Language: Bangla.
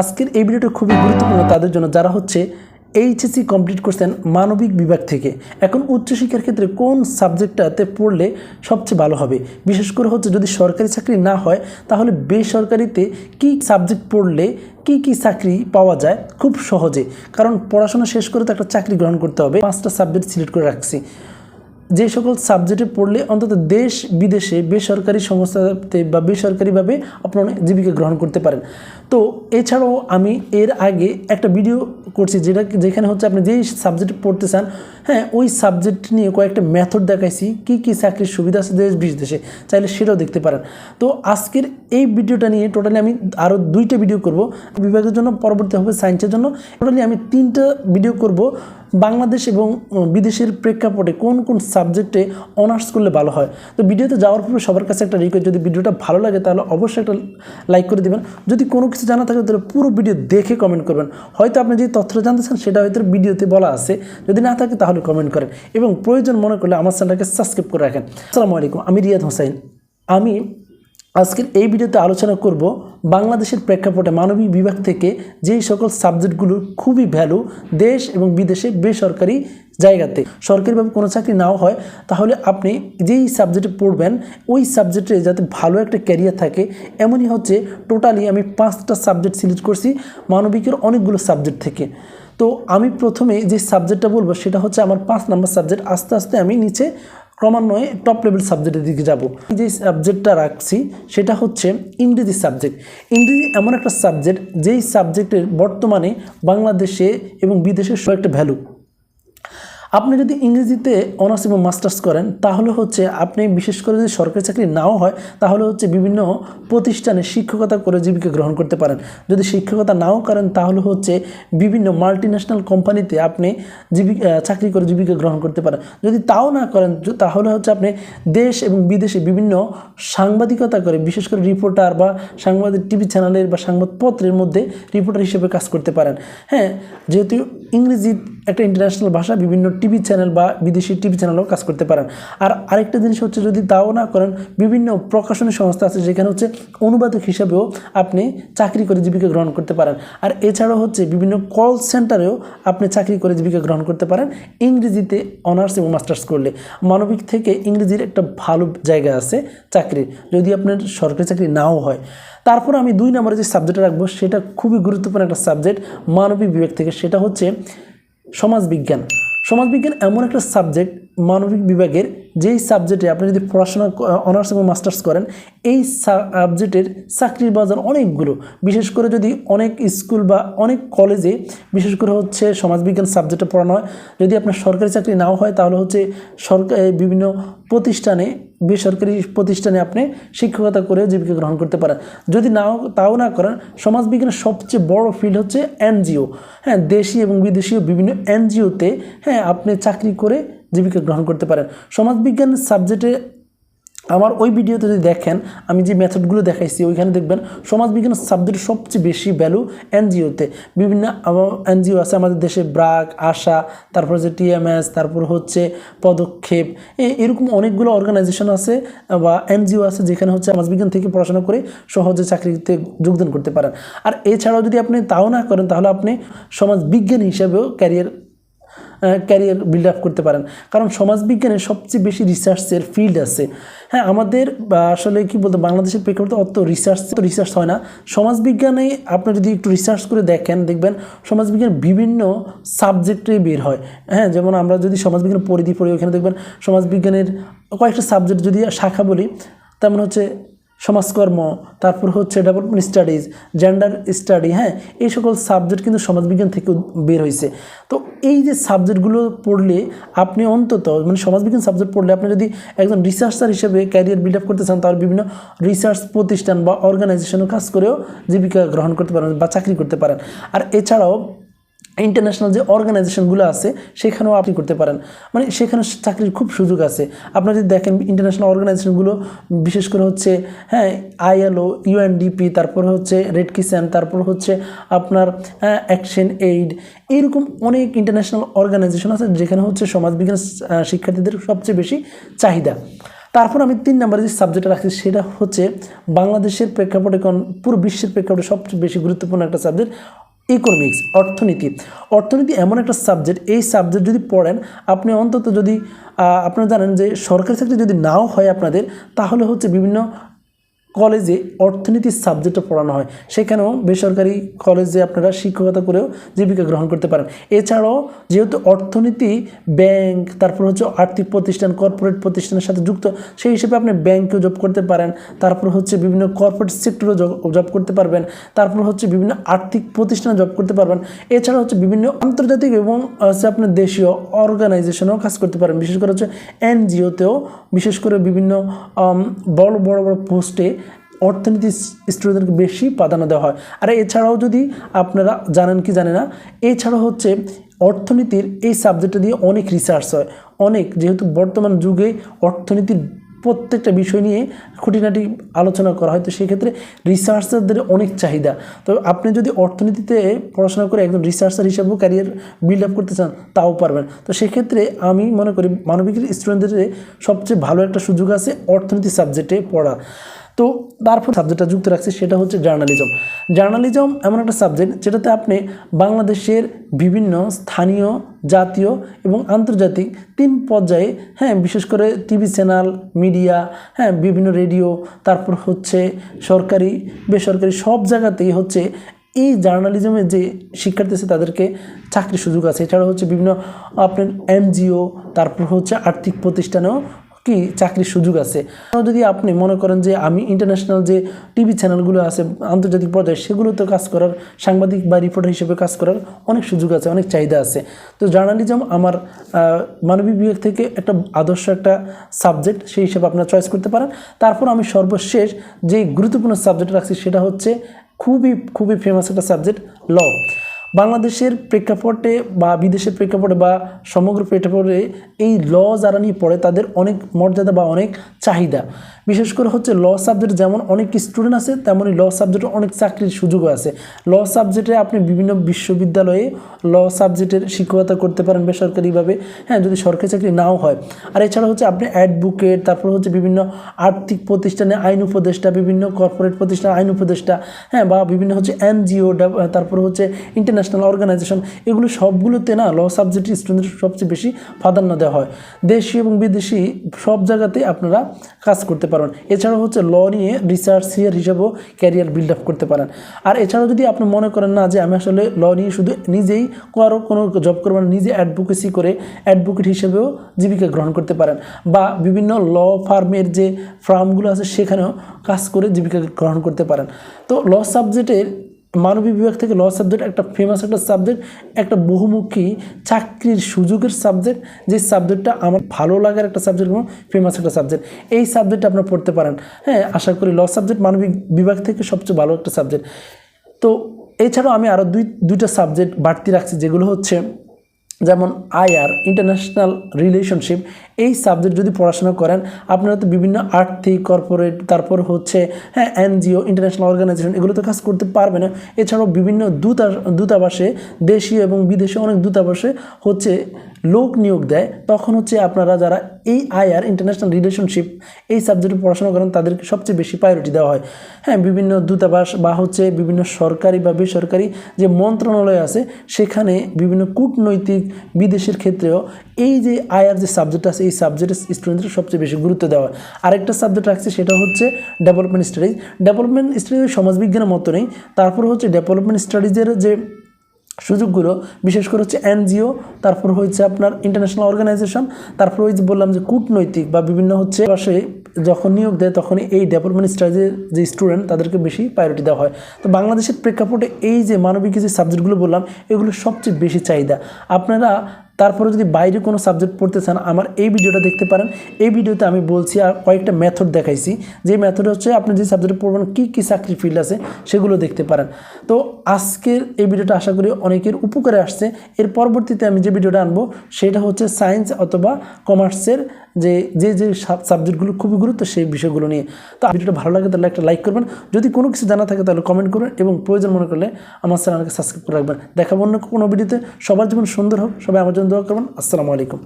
আজকের এই ভিডিওটা খুবই গুরুত্বপূর্ণ তাদের জন্য, যারা হচ্ছে এইচএসসি কমপ্লিট করছেন মানবিক বিভাগ থেকে। এখন উচ্চশিক্ষার ক্ষেত্রে কোন সাবজেক্টটাতে পড়লে সবচেয়ে ভালো হবে? বিশেষ করে হচ্ছে যদি সরকারি চাকরি না হয়, তাহলে বেসরকারিতে কি সাবজেক্ট পড়লে কি কি চাকরি পাওয়া যায়? খুব সহজে। কারণ পড়াশোনা শেষ করে তো একটা চাকরি গ্রহণ করতে হবে। পাঁচটা সাবজেক্ট সিলেক্ট করে রাখছি। যে সকল সাবজেক্টে পড়লে অন্তত দেশ বিদেশে বেসরকারি সংস্থাতে বা বেসরকারিভাবে আপনারা জীবিকা গ্রহণ করতে পারেন। তো এছাড়াও আমি এর আগে একটা ভিডিও করছি যেটা যেখানে হচ্ছে আপনি যেই সাবজেক্ট পড়তে চান হ্যাঁ ওই সাবজেক্ট নিয়ে কয়েকটা মেথড দেখাইছি, কি কি চাকরির সুবিধা আছে দেশ বিদেশে, চাইলে সেটাও দেখতে পারেন। তো আজকের এই ভিডিওটা নিয়ে টোটালি আমি আরও দুইটা ভিডিও করব, বিভাগের জন্য, পরবর্তী হবে সায়েন্সের জন্য। টোটালি আমি তিনটা ভিডিও করব, বাংলাদেশ এবং বিদেশের প্রেক্ষাপটে কোন কোন সাবজেক্টে অনার্স করলে ভালো হয়। তো ভিডিওতে যাওয়ার পূর্বে সবার কাছে একটা রিকোয়েস্ট যদি ভিডিওটা ভালো লাগে তাহলে অবশ্যই একটা লাইক করে দেবেন। যদি কোনো কিছু জানা থাকে তাহলে পুরো ভিডিও দেখে কমেন্ট করবেন। হয়তো আপনি যে তথ্যটা জানতে চান সেটা হয়তো ভিডিওতে বলা আছে। যদি না থাকে তাহলে কমেন্ট করেন। এবং প্রয়োজন মনে করলে আমার চ্যানেলটাকে সাবস্ক্রাইব করে রাখেন। আসসালামু আলাইকুম, আমি রিয়াদ হোসাইন আমি আজকের এই ভিডিওতে আলোচনা করব বাংলাদেশের প্রেক্ষাপটে মানবিক বিভাগ থেকে যেই সকল সাবজেক্টগুলোর খুবই ভ্যালু দেশ এবং বিদেশে বেসরকারি জায়গাতে। সরকারিভাবে কোনো চাকরি নাও হয়, তাহলে আপনি যেই সাবজেক্টে পড়বেন, ওই সাবজেক্টে যাতে ভালো একটা ক্যারিয়ার থাকে, এমনই হচ্ছে টোটালি আমি পাঁচটা সাবজেক্ট সিলেক্ট করছি, মানবিকের অনেকগুলো সাবজেক্ট থেকে। তো আমি প্রথমে যে সাবজেক্টটা বলব, সেটা হচ্ছে আমার পাঁচ নাম্বার সাবজেক্ট আস্তে আস্তে আমি নিচে ক্রমান্বয়ে টপ লেভেল সাবজেক্টের দিকে যাব। যে সাবজেক্টটা রাখছি, সেটা হচ্ছে ইংরেজি সাবজেক্ট ইংরেজি এমন একটা সাবজেক্ট যেই সাবজেক্টের বর্তমানে বাংলাদেশে এবং বিদেশে সব একটা ভ্যালু আপনি যদি ইংরেজিতে অনার্স এবং মাস্টার্স করেন, তাহলে হচ্ছে আপনি বিশেষ করে যদি সরকারি চাকরি নাও হয়, তাহলে হচ্ছে বিভিন্ন প্রতিষ্ঠানে শিক্ষকতা করে জীবিকা গ্রহণ করতে পারেন। যদি শিক্ষকতা নাও করেন, তাহলে হচ্ছে বিভিন্ন মাল্টি ন্যাশনাল কোম্পানিতে আপনি জীবিকা চাকরি করে জীবিকা গ্রহণ করতে পারেন। যদি তাও না করেন তাহলে হচ্ছে আপনি দেশ এবং বিদেশে বিভিন্ন সাংবাদিকতা করে, বিশেষ করে রিপোর্টার বা সাংবাদিক টিভি চ্যানেলের বা সংবাদপত্রের মধ্যে রিপোর্টার হিসেবে কাজ করতে পারেন। হ্যাঁ যেহেতু ইংরেজি একটা ইন্টারন্যাশনাল ভাষা, বিভিন্ন টিভি চ্যানেল বা বিদেশি টিভি চ্যানেলেও কাজ করতে পারেন। আর আরেকটা জিনিস হচ্ছে, যদি তাও না করেন, বিভিন্ন প্রকাশনী সংস্থা আছে, যেখানে হচ্ছে অনুবাদক হিসাবেও আপনি চাকরি করে জীবিকা গ্রহণ করতে পারেন। আর এছাড়াও হচ্ছে, বিভিন্ন কল সেন্টারেও আপনি চাকরি করে জীবিকা গ্রহণ করতে পারেন, ইংরেজিতে অনার্স এবং মাস্টার্স করলে। মানবিক থেকে ইংরেজির একটা ভালো জায়গা আছে চাকরির যদি আপনার সরকারি চাকরি নাও হয়। তারপর আমি দুই নম্বরে যে সাবজেক্ট রাখব, সেটা খুবই গুরুত্বপূর্ণ একটা সাবজেক্ট মানবিক বিভাগ থেকে। সেটা হচ্ছে সমাজবিজ্ঞান। সমাজবিজ্ঞান এমন একটা সাবজেক্ট মানবিক বিভাগের, যেই সাবজেক্টে আপনি যদি পড়াশোনা অনার্স এবং মাস্টার্স করেন, এই সাবজেক্টের চাকরির বাজার অনেকগুলো। বিশেষ করে যদি অনেক স্কুল বা অনেক কলেজে বিশেষ করে হচ্ছে সমাজবিজ্ঞান সাবজেক্টে পড়ানো হয়, যদি আপনার সরকারি চাকরি নাও হয়, তাহলে হচ্ছে সরকার বিভিন্ন প্রতিষ্ঠানে বেসরকারি প্রতিষ্ঠানে আপনি শিক্ষকতা করে জীবিকা গ্রহণ করতে পারেন। যদি নাও, তাও না করেন, সমাজবিজ্ঞানের সবচেয়ে বড় ফিল্ড হচ্ছে এনজিও। হ্যাঁ দেশি এবং বিদেশীয় বিভিন্ন এনজিওতে হ্যাঁ আপনি চাকরি করে জীবিকা গ্রহণ করতে পারেন। সমাজবিজ্ঞানের সাবজেক্টে আমার ওই ভিডিওতে যদি দেখেন, আমি যে মেথডগুলো দেখাইছি, ওইখানে দেখবেন সমাজবিজ্ঞান সাবজেক্টের সবচেয়ে বেশি ভ্যালু এনজিওতে। বিভিন্ন এনজিও আছে আমাদের দেশে, ব্রাক, আশা, তারপর হচ্ছে টিএমএস, তারপর হচ্ছে পদক্ষেপ এরকম অনেকগুলো অর্গানাইজেশন আছে, বা এনজিও আছে যেখানে হচ্ছে সমাজবিজ্ঞান থেকে পড়াশোনা করে সহজে চাকরিতে যোগদান করতে পারেন। আর এছাড়াও যদি আপনি তাও না করেন, তাহলে আপনি সমাজবিজ্ঞানী হিসাবেও ক্যারিয়ার ক্যারিয়ার বিল্ড আপ করতে পারেন। কারণ সমাজবিজ্ঞানে সবচেয়ে বেশি রিসার্চের ফিল্ড আছে। হ্যাঁ আমাদের আসলে কি বলতো বাংলাদেশের প্রেক্ষাপটে অত রিসার্চ তো রিসার্চ হয় না। সমাজবিজ্ঞানে আপনি যদি একটু রিসার্চ করে দেখেন, দেখবেন সমাজবিজ্ঞান বিভিন্ন সাবজেক্টে বের হয়। হ্যাঁ যেমন আমরা যদি সমাজবিজ্ঞান পরিধি পড়ি, ওখানে দেখবেন সমাজবিজ্ঞানের কয়েকটা সাবজেক্ট যদি শাখা বলি, তেমন হচ্ছে সমাজকর্ম, তারপর হচ্ছে ডেভেলপমেন্ট স্টাডিজ জেন্ডার স্টাডি হ্যাঁ এই সকল সাবজেক্ট কিন্তু সমাজবিজ্ঞান থেকে বের হয়েছে তো এই যে সাবজেক্টগুলো পড়লে আপনি অন্তত মানে সমাজবিজ্ঞান সাবজেক্ট পড়লে আপনি যদি একজন রিসার্চার হিসেবে ক্যারিয়ার বিল্ড আপ করতে চান, তাহলে বিভিন্ন রিসার্চ প্রতিষ্ঠান বা অর্গানাইজেশনে কাজ করেও জীবিকা গ্রহণ করতে পারেন বা চাকরি করতে পারেন। আর এছাড়াও ইন্টারন্যাশনাল যে অর্গানাইজেশনগুলো আছে, সেখানেও আপনি করতে পারেন। মানে সেখানে চাকরির খুব সুযোগ আছে। আপনারা যদি দেখেন ইন্টারন্যাশনাল অর্গানাইজেশনগুলো বিশেষ করে হচ্ছে হ্যাঁ আইএলও ইউএনডিপি তারপর হচ্ছে রেড কিষান তারপর হচ্ছে আপনার অ্যাকশন এইড এইরকম অনেক ইন্টারন্যাশনাল অর্গানাইজেশন আছে যেখানে হচ্ছে সমাজবিজ্ঞান শিক্ষার্থীদের সবচেয়ে বেশি চাহিদা। তারপর আমি তিন নম্বরে যে সাবজেক্টটা রাখছি, সেটা হচ্ছে বাংলাদেশের প্রেক্ষাপটে কোন, পুরো বিশ্বের প্রেক্ষাপটে সবচেয়ে বেশি গুরুত্বপূর্ণ একটা সাবজেক্ট ইকোনমিক্স অর্থনীতি। অর্থনীতি এমন একটা সাবজেক্ট এই সাবজেক্ট যদি পড়েন, আপনি অন্তত যদি আপনারা জানেন যে সরকারি চাকরি যদি নাও হয় আপনাদের, তাহলে হচ্ছে বিভিন্ন কলেজে অর্থনীতির সাবজেক্টটা পড়ানো হয়। সেখানেও বেসরকারি কলেজে আপনারা শিক্ষকতা করেও জীবিকা গ্রহণ করতে পারেন। এছাড়াও যেহেতু অর্থনীতি, ব্যাংক, তারপর হচ্ছে আর্থিক প্রতিষ্ঠান, কর্পোরেট প্রতিষ্ঠানের সাথে যুক্ত, সেই হিসেবে আপনি ব্যাংকেও জব করতে পারেন। তারপর হচ্ছে বিভিন্ন কর্পোরেট সেক্টরেও জব করতে পারবেন। তারপর হচ্ছে বিভিন্ন আর্থিক প্রতিষ্ঠানে জব করতে পারবেন। এছাড়া হচ্ছে বিভিন্ন আন্তর্জাতিক এবং হচ্ছে আপনার দেশীয় অর্গানাইজেশনেও কাজ করতে পারেন। বিশেষ করে হচ্ছে এনজিওতেও, বিশেষ করে বিভিন্ন বড় বড় বড় পোস্টে অর্থনীতি স্টুডেন্টদেরকে বেশি প্রাধান্য দেওয়া হয়। আর এছাড়াও যদি আপনারা জানেন কি জানে না, এছাড়াও হচ্ছে অর্থনীতির এই সাবজেক্টটা দিয়ে অনেক রিসার্চ হয়। অনেক, যেহেতু বর্তমান যুগে অর্থনীতির প্রত্যেকটা বিষয় নিয়ে খুঁটিনাটি আলোচনা করা হয়, তো সেক্ষেত্রে রিসার্চারদের অনেক চাহিদা। তো আপনি যদি অর্থনীতিতে পড়াশোনা করে একজন রিসার্চার হিসাবেও ক্যারিয়ার বিল্ড আপ করতে চান, তাও পারবেন। তো সেক্ষেত্রে আমি মনে করি মানবিকের স্টুডেন্টদের সবচেয়ে ভালো একটা সুযোগ আছে অর্থনীতি সাবজেক্টে পড়া। তো তারপর সাবজেক্টটা যুক্ত রাখছি, সেটা হচ্ছে জার্নালিজম জার্নালিজম এমন একটা সাবজেক্ট যেটাতে আপনি বাংলাদেশের বিভিন্ন স্থানীয়, জাতীয় এবং আন্তর্জাতিক তিন পর্যায়ে হ্যাঁ বিশেষ করে টিভি চ্যানেল, মিডিয়া হ্যাঁ বিভিন্ন রেডিও, তারপর হচ্ছে সরকারি, বেসরকারি সব জায়গাতেই হচ্ছে এই জার্নালিজমে যে শিক্ষার্থী আছে তাদেরকে চাকরির সুযোগ আছে। এছাড়া হচ্ছে বিভিন্ন আপনার এনজিও, তারপর হচ্ছে আর্থিক প্রতিষ্ঠানেও কি চাকরির সুযোগ আছে? যদি আপনি মনে করেন যে আমি ইন্টারন্যাশনাল যে টিভি চ্যানেলগুলো আছে, আন্তর্জাতিক পর্যায়ে, সেগুলোতে কাজ করার, সাংবাদিক বা রিপোর্টার হিসেবে কাজ করার অনেক সুযোগ আছে, অনেক চাহিদা আছে। তো জার্নালিজম আমার মানবিক বিভাগ থেকে একটা আদর্শ একটা সাবজেক্ট সেই হিসেবে আপনারা চয়েস করতে পারেন। তারপর আমি সর্বশেষ যে গুরুত্বপূর্ণ সাবজেক্ট রাখছি, সেটা হচ্ছে খুবই খুবই ফেমাস একটা সাবজেক্ট ল বাংলাদেশের প্রেক্ষাপটে বা বিদেশের প্রেক্ষাপটে বা সমগ্র প্রেক্ষাপটে এই ল যারা নিয়ে পড়ে, তাদের অনেক মর্যাদা বা অনেক চাহিদা। বিশেষ করে হচ্ছে ল সাবজেক্ট যেমন অনেক স্টুডেন্ট আছে তেমনই ল সাবজেক্টে অনেক চাকরির সুযোগও আছে। ল সাবজেক্টে আপনি বিভিন্ন বিশ্ববিদ্যালয়ে ল সাবজেক্টের শিক্ষকতা করতে পারেন বেসরকারিভাবে। হ্যাঁ যদি সরকারি চাকরি নাও হয়। আর এছাড়া হচ্ছে আপনি অ্যাডভোকেট তারপর হচ্ছে বিভিন্ন আর্থিক প্রতিষ্ঠানে আইন উপদেষ্টা, বিভিন্ন কর্পোরেট প্রতিষ্ঠান আইন উপদেষ্টা হ্যাঁ বা বিভিন্ন হচ্ছে এনজিও তারপর হচ্ছে ইন্টারন্যাশনাল অর্গানাইজেশন এগুলো সবগুলোতে না ল সাবজেক্টের স্টুডেন্টের সবচেয়ে বেশি প্রাধান্য দেওয়া হয়। দেশি এবং বিদেশি সব জায়গাতে আপনারা কাজ করতে পারেন। এছাড়াও হচ্ছে ল নিয়ে রিসার্চ রিসার্চিয়ার হিসেবেও ক্যারিয়ার বিল্ড আপ করতে পারেন। আর এছাড়াও যদি আপনি মনে করেন না যে আমি আসলে ল নিয়ে শুধু নিজেই কারও কোনো জব করবেন নিজে অ্যাডভোকেসি করে অ্যাডভোকেট হিসেবেও জীবিকা গ্রহণ করতে পারেন বা বিভিন্ন ল ফার্মের যে ফার্মগুলো আছে সেখানেও কাজ করে জীবিকা গ্রহণ করতে পারেন। তো ল সাবজেক্টের মানবিক বিভাগ থেকে ল সাবজেক্ট একটা ফেমাস একটা সাবজেক্ট একটা বহুমুখী চাকরির সুযোগের সাবজেক্ট যে সাবজেক্টটা আমার ভালো লাগার একটা সাবজেক্ট এবং ফেমাস একটা সাবজেক্ট এই সাবজেক্টটা আপনারা পড়তে পারেন। হ্যাঁ আশা করি ল সাবজেক্ট মানবিক বিভাগ থেকে সবচেয়ে ভালো একটা সাবজেক্ট তো এছাড়াও আমি আরও দুই, দুইটা সাবজেক্ট বাড়তি রাখছি, যেগুলো হচ্ছে যেমন আইআর ইন্টারন্যাশনাল রিলেশনশিপ এই সাবজেক্ট যদি পড়াশোনা করেন, আপনারা তো বিভিন্ন আর্থিক কর্পোরেট তারপর হচ্ছে হ্যাঁ এনজিও ইন্টারন্যাশনাল অর্গানাইজেশন এগুলো তো কাজ করতে পারবে না। এছাড়াও বিভিন্ন দূতা দূতাবাসে, দেশীয় এবং বিদেশে অনেক দূতাবাসে হচ্ছে লোক নিয়োগ দেয়, তখন হচ্ছে আপনারা যারা এই আইআর ইন্টারন্যাশনাল রিলেশনশিপ এই সাবজেক্টে পড়াশোনা করেন, তাদেরকে সবচেয়ে বেশি প্রায়োরিটি দেওয়া হয়। হ্যাঁ বিভিন্ন দূতাবাস বা হচ্ছে বিভিন্ন সরকারি বা বেসরকারি যে মন্ত্রণালয় আছে, সেখানে বিভিন্ন কূটনৈতিক বিদেশের ক্ষেত্রেও এই যে আয়ার যে সাবজেক্ট আছে, এই সাবজেক্টের স্টুডেন্টদের সবচেয়ে বেশি গুরুত্ব দেওয়া হয়। আরেকটা সাবজেক্ট রাখছে, সেটা হচ্ছে ডেভেলপমেন্ট স্টাডিজ ডেভেলপমেন্ট স্টাডিজ সমাজবিজ্ঞানের মতো নেই, তারপর হচ্ছে ডেভেলপমেন্ট স্টাডিজের যে সুযোগগুলো, বিশেষ করে হচ্ছে এনজিও, তারপর হচ্ছে আপনার ইন্টারন্যাশনাল অর্গানাইজেশন তারপর ওই যে বললাম যে কূটনৈতিক বা বিভিন্ন হচ্ছে পাশে যখন নিয়োগ দেয় তখনই এই ডেভেলপমেন্ট স্টাডিজের যে স্টুডেন্ট তাদেরকে বেশি প্রায়োরিটি দেওয়া হয়। তো বাংলাদেশের প্রেক্ষাপটে এই যে মানবিক যে সাবজেক্টগুলো বললাম, এগুলো সবচেয়ে বেশি চাহিদা। আপনারা তারপরে যদি বাইরে কোনো সাবজেক্ট পড়তে চান, আমার এই ভিডিওটা দেখতে পারেন। এই ভিডিওতে আমি বলছি আর কয়েকটা মেথড দেখাইছি। যে মেথড হচ্ছে আপনি যে সাবজেক্টে পড়বেন, কী কী চাকরি ফিল্ড আছে, সেগুলো দেখতে পারেন। তো আজকের এই ভিডিওটা আশা করি অনেকের উপকারে আসছে। এর পরবর্তীতে আমি যে ভিডিওটা আনব, সেটা হচ্ছে সায়েন্স অথবা কমার্সের যে যে যে সাবজেক্টগুলো খুবই গুরুত্ব, সেই বিষয়গুলো নিয়ে। তো ভিডিওটা ভালো লাগে, তাহলে একটা লাইক করবেন। যদি কোনো কিছু জানা থাকে, তাহলে কমেন্ট করুন এবং প্রয়োজন মনে করলে আমার চ্যানেলকে সাবস্ক্রাইব করে রাখবেন। দেখাবো অন্য কোনো ভিডিওতে সবার জীবন সুন্দর হোক, সবাই আমার জন্য দোয়া করবেন। আসসালামু আলাইকুম।